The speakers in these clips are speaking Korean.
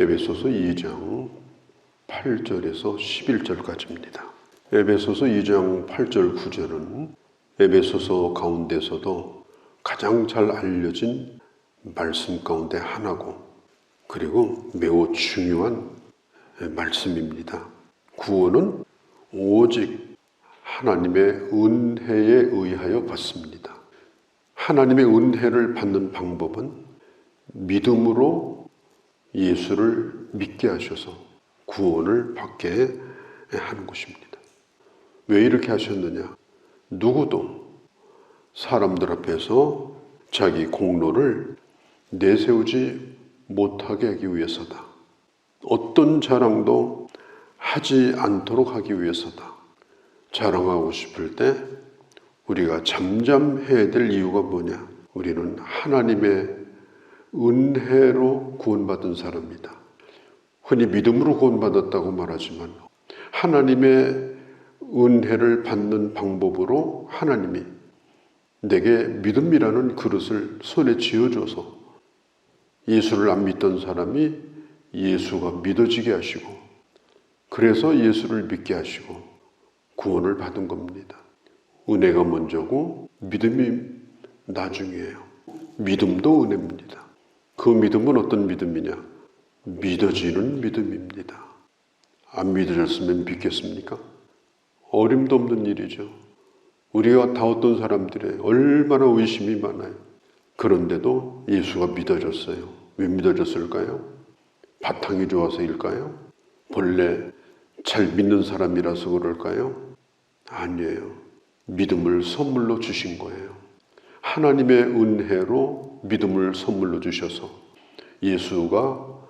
에베소서 2장 8절에서 11절까지입니다. 에베소서 2장 8절 9절은 에베소서 가운데서도 가장 잘 알려진 말씀 가운데 하나고 그리고 매우 중요한 말씀입니다. 구원은 오직 하나님의 은혜에 의하여 받습니다. 하나님의 은혜를 받는 방법은 믿음으로 예수를 믿게 하셔서 구원을 받게 하는 것입니다. 왜 이렇게 하셨느냐? 누구도 사람들 앞에서 자기 공로를 내세우지 못하게 하기 위해서다. 어떤 자랑도 하지 않도록 하기 위해서다. 자랑하고 싶을 때 우리가 잠잠해야 될 이유가 뭐냐? 우리는 하나님의 은혜로 구원받은 사람이다. 흔히 믿음으로 구원받았다고 말하지만 하나님의 은혜를 받는 방법으로 하나님이 내게 믿음이라는 그릇을 손에 쥐어줘서 예수를 안 믿던 사람이 예수가 믿어지게 하시고 그래서 예수를 믿게 하시고 구원을 받은 겁니다. 은혜가 먼저고 믿음이 나중이에요. 믿음도 은혜입니다. 그 믿음은 어떤 믿음이냐? 믿어지는 믿음입니다. 안 믿어졌으면 믿겠습니까? 어림도 없는 일이죠. 우리가 다 어떤 사람들의 얼마나 의심이 많아요. 그런데도 예수가 믿어졌어요. 왜 믿어졌을까요? 바탕이 좋아서일까요? 본래 잘 믿는 사람이라서 그럴까요? 아니에요. 믿음을 선물로 주신 거예요. 하나님의 은혜로 믿음을 선물로 주셔서 예수가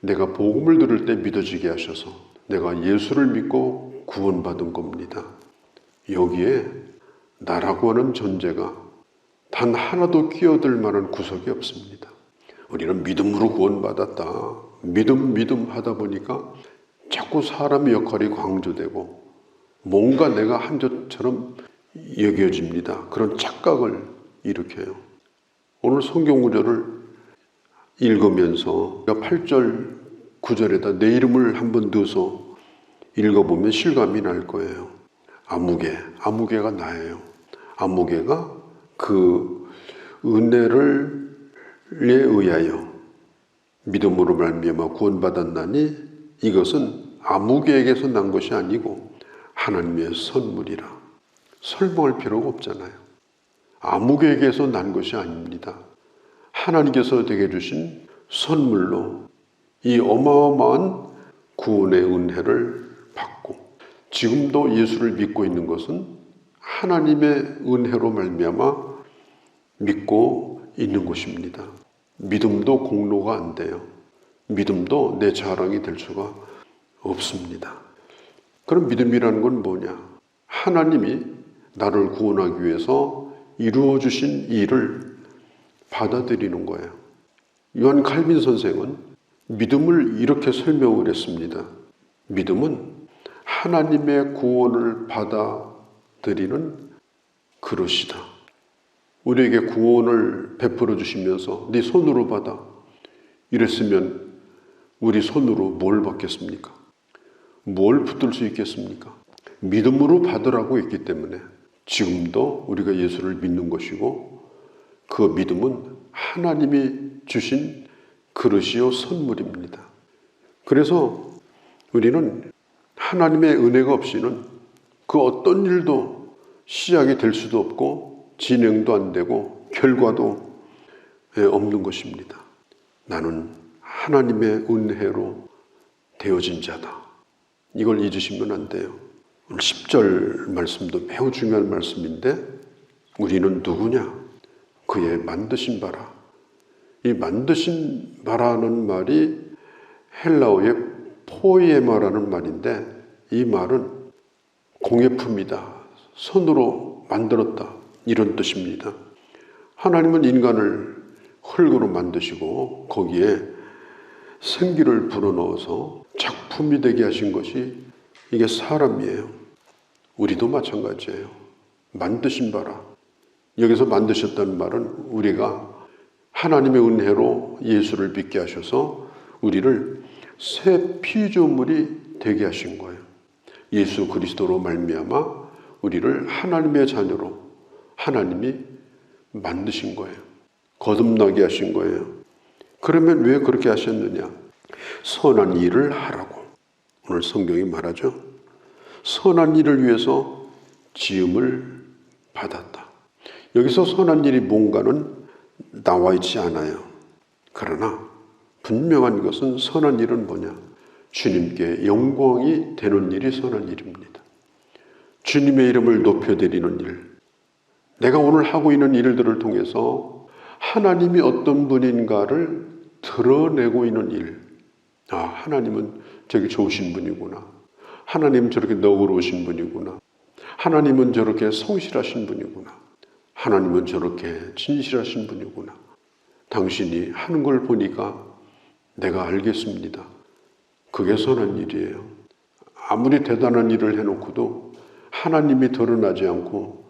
내가 복음을 들을 때 믿어지게 하셔서 내가 예수를 믿고 구원받은 겁니다. 여기에 나라고 하는 존재가 단 하나도 끼어들 만한 구석이 없습니다. 우리는 믿음으로 구원받았다. 믿음, 믿음 하다 보니까 자꾸 사람의 역할이 강조되고 뭔가 내가 한 것처럼 여겨집니다. 그런 착각을 일으켜요. 오늘 성경 구절을 읽으면서 8절 9절에다 내 이름을 한번 넣어서 읽어보면 실감이 날 거예요. 아무개, 아무개가 나예요. 아무개가 그 은혜를 에 의하여 믿음으로 말미암아 구원받았나니 이것은 아무개에게서 난 것이 아니고 하나님의 선물이라 설명할 필요가 없잖아요. 아무개에게서 난 것이 아닙니다. 하나님께서 되게 주신 선물로 이 어마어마한 구원의 은혜를 받고 지금도 예수를 믿고 있는 것은 하나님의 은혜로 말미암아 믿고 있는 것입니다. 믿음도 공로가 안 돼요. 믿음도 내 자랑이 될 수가 없습니다. 그럼 믿음이라는 건 뭐냐? 하나님이 나를 구원하기 위해서 이루어 주신 일을 받아들이는 거예요. 요한 칼빈 선생은 믿음을 이렇게 설명을 했습니다. 믿음은 하나님의 구원을 받아들이는 그릇이다. 우리에게 구원을 베풀어 주시면서 네 손으로 받아 이랬으면 우리 손으로 뭘 받겠습니까? 뭘 붙들 수 있겠습니까? 믿음으로 받으라고 했기 때문에 지금도 우리가 예수를 믿는 것이고 그 믿음은 하나님이 주신 그릇이요 선물입니다. 그래서 우리는 하나님의 은혜가 없이는 그 어떤 일도 시작이 될 수도 없고 진행도 안 되고 결과도 없는 것입니다. 나는 하나님의 은혜로 되어진 자다. 이걸 잊으시면 안 돼요. 오늘 10절 말씀도 매우 중요한 말씀인데 우리는 누구냐? 그의 만드신 바라. 이 만드신 바라는 말이 헬라어의 포이에마라는 말인데 이 말은 공예품이다. 손으로 만들었다. 이런 뜻입니다. 하나님은 인간을 흙으로 만드시고 거기에 생기를 불어넣어서 작품이 되게 하신 것이 이게 사람이에요. 우리도 마찬가지예요. 만드신 바라. 여기서 만드셨다는 말은 우리가 하나님의 은혜로 예수를 믿게 하셔서 우리를 새 피조물이 되게 하신 거예요. 예수 그리스도로 말미암아 우리를 하나님의 자녀로 하나님이 만드신 거예요. 거듭나게 하신 거예요. 그러면 왜 그렇게 하셨느냐? 선한 일을 하라고. 오늘 성경이 말하죠. 선한 일을 위해서 지음을 받았다. 여기서 선한 일이 뭔가는 나와 있지 않아요. 그러나 분명한 것은 선한 일은 뭐냐? 주님께 영광이 되는 일이 선한 일입니다. 주님의 이름을 높여드리는 일. 내가 오늘 하고 있는 일들을 통해서 하나님이 어떤 분인가를 드러내고 있는 일. 아, 하나님은 저기 좋으신 분이구나. 하나님은 저렇게 너그러우신 분이구나. 하나님은 저렇게 성실하신 분이구나. 하나님은 저렇게 진실하신 분이구나. 당신이 하는 걸 보니까 내가 알겠습니다. 그게 선한 일이에요. 아무리 대단한 일을 해놓고도 하나님이 드러나지 않고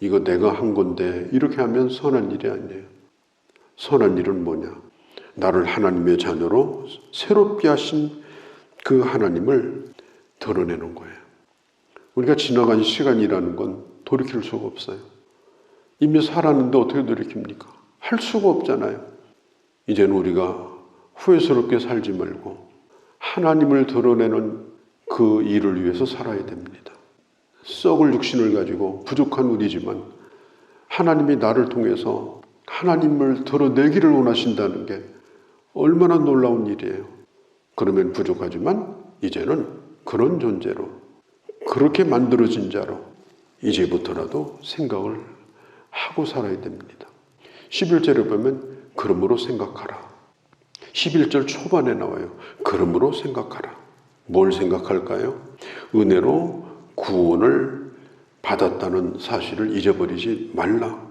이거 내가 한 건데 이렇게 하면 선한 일이 아니에요. 선한 일은 뭐냐? 나를 하나님의 자녀로 새롭게 하신 그 하나님을 드러내는 거예요. 우리가 지나간 시간이라는 건 돌이킬 수가 없어요. 이미 살았는데 어떻게 돌이킵니까? 할 수가 없잖아요. 이제는 우리가 후회스럽게 살지 말고 하나님을 드러내는 그 일을 위해서 살아야 됩니다. 썩을 육신을 가지고 부족한 우리지만 하나님이 나를 통해서 하나님을 드러내기를 원하신다는 게 얼마나 놀라운 일이에요. 그러면 부족하지만 이제는 그런 존재로 그렇게 만들어진 자로 이제부터라도 생각을 하고 살아야 됩니다. 11절에 보면 그러므로 생각하라. 11절 초반에 나와요. 그러므로 생각하라. 뭘 생각할까요? 은혜로 구원을 받았다는 사실을 잊어버리지 말라.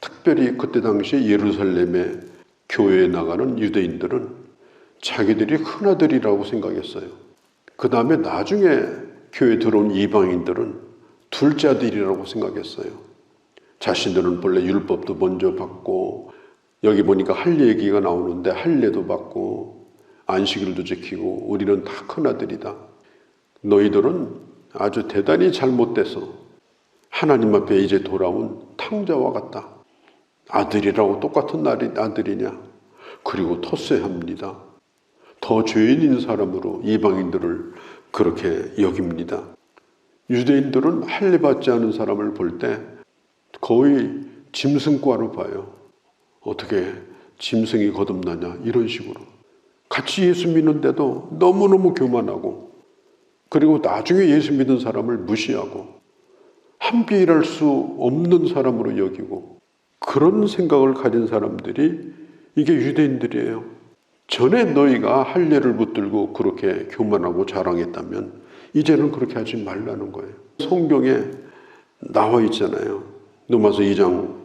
특별히 그때 당시 예루살렘에 교회에 나가는 유대인들은 자기들이 큰아들이라고 생각했어요. 그 다음에 나중에 교회 들어온 이방인들은 둘째 아들이라고 생각했어요. 자신들은 본래 율법도 먼저 받고 여기 보니까 할례 얘기가 나오는데 할례도 받고 안식일도 지키고 우리는 다 큰아들이다. 너희들은 아주 대단히 잘못돼서 하나님 앞에 이제 돌아온 탕자와 같다. 아들이라고 똑같은 아들이냐? 그리고 텃세합니다. 더 죄인인 사람으로 이방인들을 그렇게 여깁니다. 유대인들은 할례 받지 않은 사람을 볼 때 거의 짐승과로 봐요. 어떻게 짐승이 거듭나냐 이런 식으로 같이 예수 믿는데도 너무너무 교만하고 그리고 나중에 예수 믿은 사람을 무시하고 함께 일할 수 없는 사람으로 여기고 그런 생각을 가진 사람들이 이게 유대인들이에요. 전에 너희가 할례를 붙들고 그렇게 교만하고 자랑했다면 이제는 그렇게 하지 말라는 거예요. 성경에 나와 있잖아요. 누마서 2장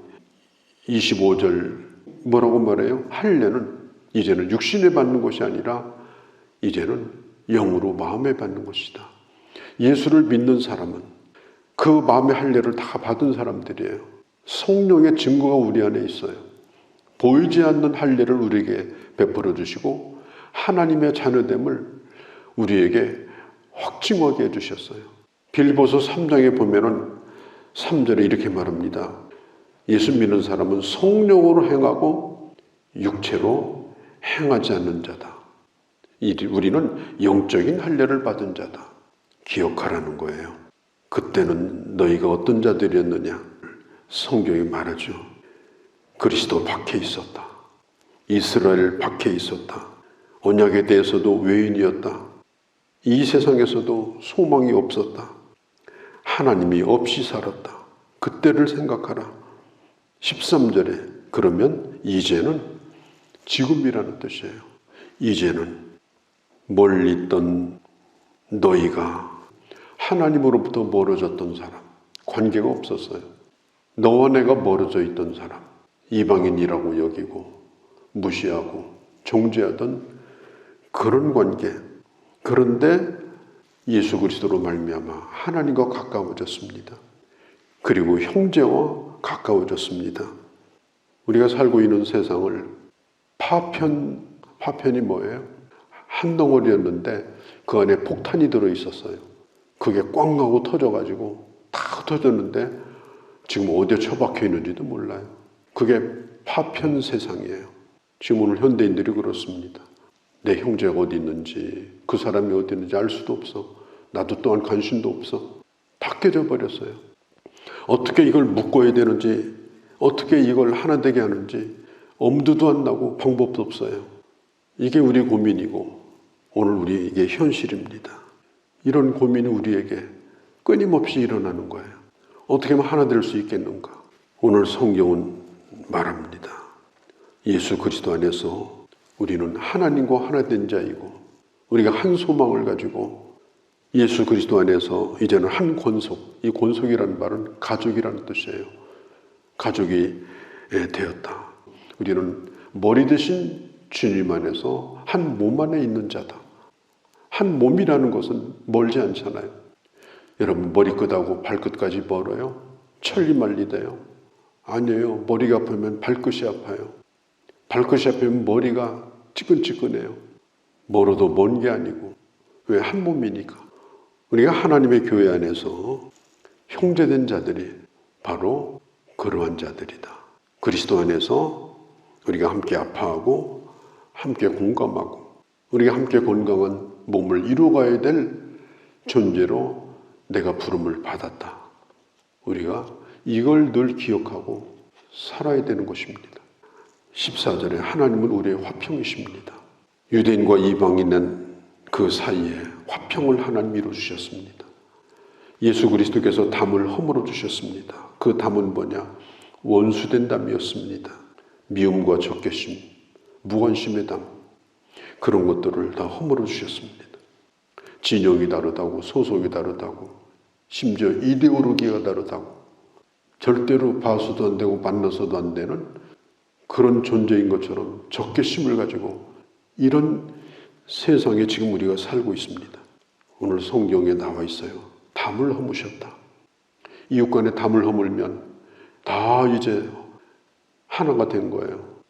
25절 뭐라고 말해요? 할례는 이제는 육신에 받는 것이 아니라 이제는 영으로 마음에 받는 것이다. 예수를 믿는 사람은 그 마음의 할례를 다 받은 사람들이에요. 성령의 증거가 우리 안에 있어요. 보이지 않는 할례를 우리에게 베풀어 주시고 하나님의 자녀됨을 우리에게 확증하게 해 주셨어요. 빌보서 3장에 보면은 3절에 이렇게 말합니다. 예수 믿는 사람은 성령으로 행하고 육체로 행하지 않는 자다. 우리는 영적인 할례를 받은 자다. 기억하라는 거예요. 그때는 너희가 어떤 자들이었느냐? 성경이 말하죠. 그리스도 밖에 있었다. 이스라엘 밖에 있었다. 언약에 대해서도 외인이었다. 이 세상에서도 소망이 없었다. 하나님이 없이 살았다. 그때를 생각하라. 13절에 그러면 이제는 지금이라는 뜻이에요. 이제는 멀리 있던 너희가 하나님으로부터 멀어졌던 사람, 관계가 없었어요. 너와 내가 멀어져 있던 사람, 이방인이라고 여기고 무시하고 정죄하던 그런 관계. 그런데 예수 그리스도로 말미암아 하나님과 가까워졌습니다. 그리고 형제와 가까워졌습니다. 우리가 살고 있는 세상을 파편 파편이 뭐예요? 한 덩어리였는데 그 안에 폭탄이 들어 있었어요. 그게 꽝 하고 터져 가지고 다 흩어졌는데 지금 어디에 처박혀 있는지도 몰라요. 그게 파편 세상이에요. 지금 오늘 현대인들이 그렇습니다. 내 형제가 어디 있는지 그 사람이 어디 있는지 알 수도 없어. 나도 또한 관심도 없어. 다 깨져 버렸어요. 어떻게 이걸 묶어야 되는지 어떻게 이걸 하나 되게 하는지 엄두도 안 나고 방법도 없어요. 이게 우리 고민이고 오늘 우리 이게 현실입니다. 이런 고민이 우리에게 끊임없이 일어나는 거예요. 어떻게 하면 하나 될 수 있겠는가? 오늘 성경은 말합니다. 예수 그리스도 안에서 우리는 하나님과 하나 된 자이고 우리가 한 소망을 가지고 예수 그리스도 안에서 이제는 한 권속, 이 권속이라는 말은 가족이라는 뜻이에요. 가족이 예, 되었다. 우리는 머리 대신 주님 안에서 한 몸 안에 있는 자다. 한 몸이라는 것은 멀지 않잖아요. 여러분 머리끝하고 발끝까지 멀어요? 천리 말리대요. 아니에요. 머리가 아프면 발끝이 아파요. 발끝이 아프면 머리가 찌끈찌끈해요. 멀어도 먼 게 아니고 왜 한 몸이니까. 우리가 하나님의 교회 안에서 형제된 자들이 바로 그러한 자들이다. 그리스도 안에서 우리가 함께 아파하고 함께 공감하고 우리가 함께 건강한 몸을 이루어가야 될 존재로 내가 부름을 받았다. 우리가 이걸 늘 기억하고 살아야 되는 것입니다. 14절에 하나님은 우리의 화평이십니다. 유대인과 이방인은 그 사이에 화평을 하나님 이루 주셨습니다. 예수 그리스도께서 담을 허물어 주셨습니다. 그 담은 뭐냐? 원수된 담이었습니다. 미움과 적개심, 무관심의 담, 그런 것들을 다 허물어 주셨습니다. 진영이 다르다고, 소속이 다르다고, 심지어 이데올로기가 다르다고, 절대로 봐서도 안 되고 만나서도 안 되는 그런 존재인 것처럼 적개심을 가지고 이런 세상에 지금 우리가 살고 있습니다. 오늘 성경에 나와 있어요. 담을 허무셨다. 이웃 간에 담을 허물면 다 이제 하나가 된 거예요.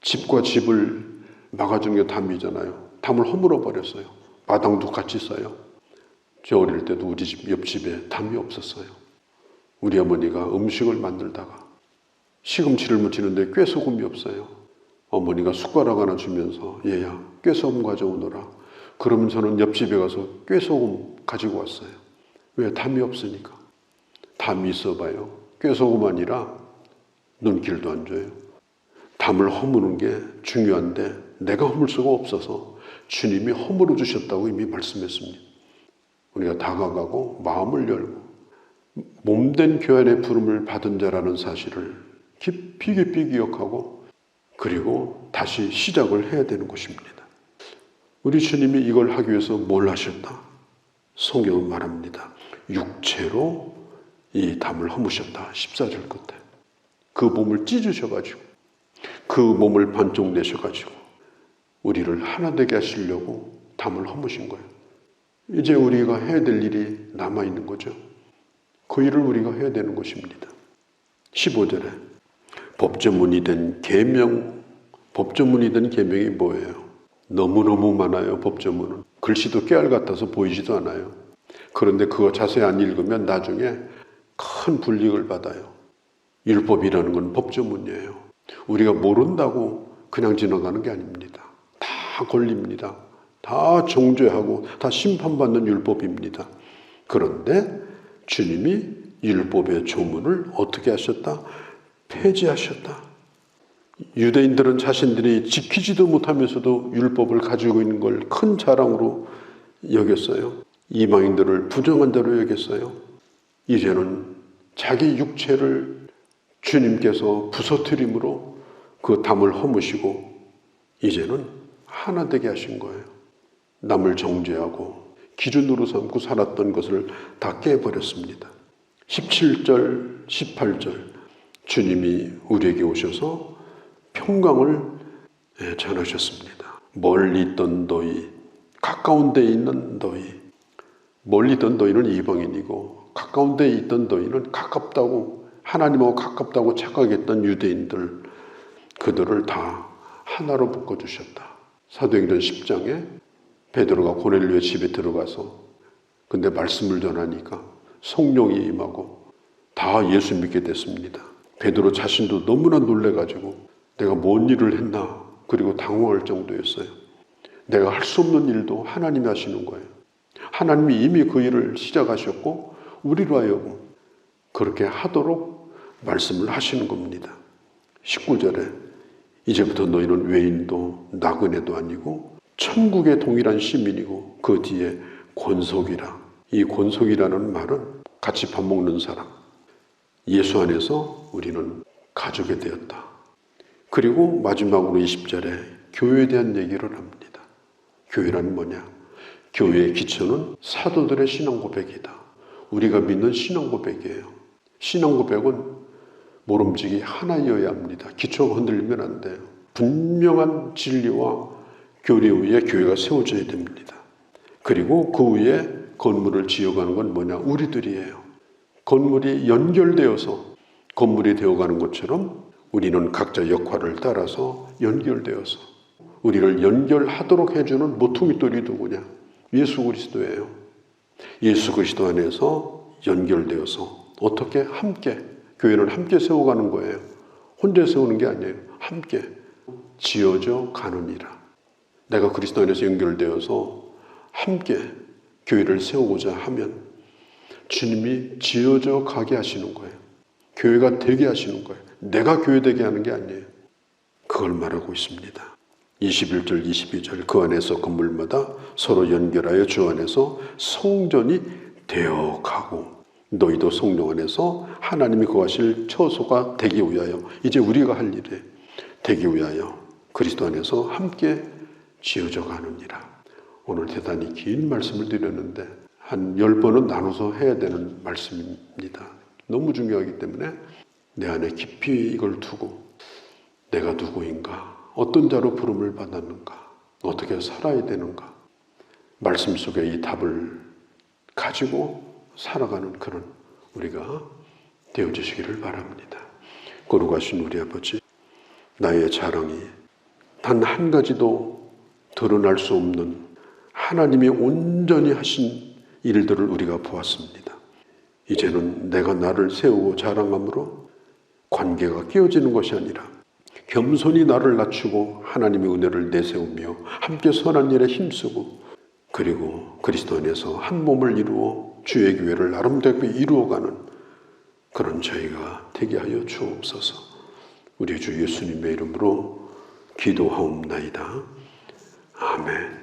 집과 집을 막아준 게 담이잖아요. 담을 허물어 버렸어요. 마당도 같이 써요. 저 어릴 때도 우리 집 옆집에 담이 없었어요. 우리 어머니가 음식을 만들다가 시금치를 무치는데 꾀소금이 없어요. 어머니가 숟가락 하나 주면서 얘야 꾀소금 가져오너라. 그러면 저는 옆집에 가서 꾀소금 가지고 왔어요. 왜 담이 없으니까. 담이 있어봐요. 꾀소금 아니라 눈길도 안 줘요. 담을 허무는 게 중요한데 내가 허물 수가 없어서 주님이 허물어 주셨다고 이미 말씀했습니다. 우리가 다가가고 마음을 열고 몸된 교회의 부름을 받은 자라는 사실을 깊이 깊이 기억하고 그리고 다시 시작을 해야 되는 것입니다. 우리 주님이 이걸 하기 위해서 뭘 하셨다? 성경은 말합니다. 육체로 이 담을 허무셨다. 14절 끝에. 그 몸을 찢으셔가지고 그 몸을 반쪽 내셔가지고 우리를 하나 되게 하시려고 담을 허무신 거예요. 이제 우리가 해야 될 일이 남아 있는 거죠. 그 일을 우리가 해야 되는 것입니다. 15절에 법조문이 된 계명, 법조문이 된 계명이 뭐예요? 너무너무 많아요, 법조문은. 글씨도 깨알 같아서 보이지도 않아요. 그런데 그거 자세히 안 읽으면 나중에 큰 불이익을 받아요. 율법이라는 건 법조문이에요. 우리가 모른다고 그냥 지나가는 게 아닙니다. 다 걸립니다. 다 정죄하고 다 심판받는 율법입니다. 그런데 주님이 율법의 조문을 어떻게 하셨다? 폐지하셨다. 유대인들은 자신들이 지키지도 못하면서도 율법을 가지고 있는 걸 큰 자랑으로 여겼어요. 이방인들을 부정한 자로 여겼어요. 이제는 자기 육체를 주님께서 부서뜨림으로 그 담을 허무시고 이제는 하나 되게 하신 거예요. 남을 정죄하고 기준으로 삼고 살았던 것을 다 깨버렸습니다. 17절, 18절 주님이 우리에게 오셔서 평강을 예, 전하셨습니다. 멀리 있던 너희, 가까운 데 있는 너희, 멀리 있던 너희는 이방인이고 가까운 데 있던 너희는 가깝다고 하나님하고 가깝다고 착각했던 유대인들 그들을 다 하나로 묶어 주셨다. 사도행전 10장에 베드로가 고넬료의 집에 들어가서 근데 말씀을 전하니까 성령이 임하고 다 예수 믿게 됐습니다. 베드로 자신도 너무나 놀래가지고 내가 뭔 일을 했나 그리고 당황할 정도였어요. 내가 할 수 없는 일도 하나님이 하시는 거예요. 하나님이 이미 그 일을 시작하셨고 우리로 하여금 그렇게 하도록 말씀을 하시는 겁니다. 19절에 이제부터 너희는 외인도 나그네도 아니고 천국의 동일한 시민이고 그 뒤에 권속이라. 이 권속이라는 말은 같이 밥 먹는 사람. 예수 안에서 우리는 가족이 되었다. 그리고 마지막으로 20절에 교회에 대한 얘기를 합니다. 교회란 뭐냐? 교회의 기초는 사도들의 신앙 고백이다. 우리가 믿는 신앙 고백이에요. 신앙 고백은 모름지기 하나이어야 합니다. 기초가 흔들리면 안 돼요. 분명한 진리와 교리 위에 교회가 세워져야 됩니다. 그리고 그 위에 건물을 지어가는 건 뭐냐? 우리들이에요. 건물이 연결되어서 건물이 되어가는 것처럼 우리는 각자 역할을 따라서 연결되어서 우리를 연결하도록 해주는 모퉁이 돌이 누구냐? 예수 그리스도예요. 예수 그리스도 안에서 연결되어서 어떻게 함께 교회를 함께 세워가는 거예요. 혼자 세우는 게 아니에요. 함께 지어져 가느니라. 내가 그리스도 안에서 연결되어서 함께 교회를 세우고자 하면 주님이 지어져 가게 하시는 거예요. 교회가 되게 하시는 거예요. 내가 교회 되게 하는 게 아니에요. 그걸 말하고 있습니다. 21절, 22절 그 안에서 건물마다 서로 연결하여 주 안에서 성전이 되어 가고 너희도 성령 안에서 하나님이 거하실 처소가 되기 위하여 이제 우리가 할 일에 되기 위하여 그리스도 안에서 함께 지어져 가느니라. 오늘 대단히 긴 말씀을 드렸는데 한 열 번은 나눠서 해야 되는 말씀입니다. 너무 중요하기 때문에 내 안에 깊이 이걸 두고 내가 누구인가? 어떤 자로 부름을 받았는가? 어떻게 살아야 되는가? 말씀 속에 이 답을 가지고 살아가는 그런 우리가 되어주시기를 바랍니다. 거룩하신 우리 아버지, 나의 자랑이 단 한 가지도 드러날 수 없는 하나님이 온전히 하신 일들을 우리가 보았습니다. 이제는 내가 나를 세우고 자랑함으로 관계가 깨어지는 것이 아니라 겸손히 나를 낮추고 하나님의 은혜를 내세우며 함께 선한 일에 힘쓰고 그리고 그리스도 안에서 한 몸을 이루어 주의 교회를 아름답게 이루어가는 그런 저희가 되게 하여 주옵소서. 우리 주 예수님의 이름으로 기도하옵나이다. 아멘.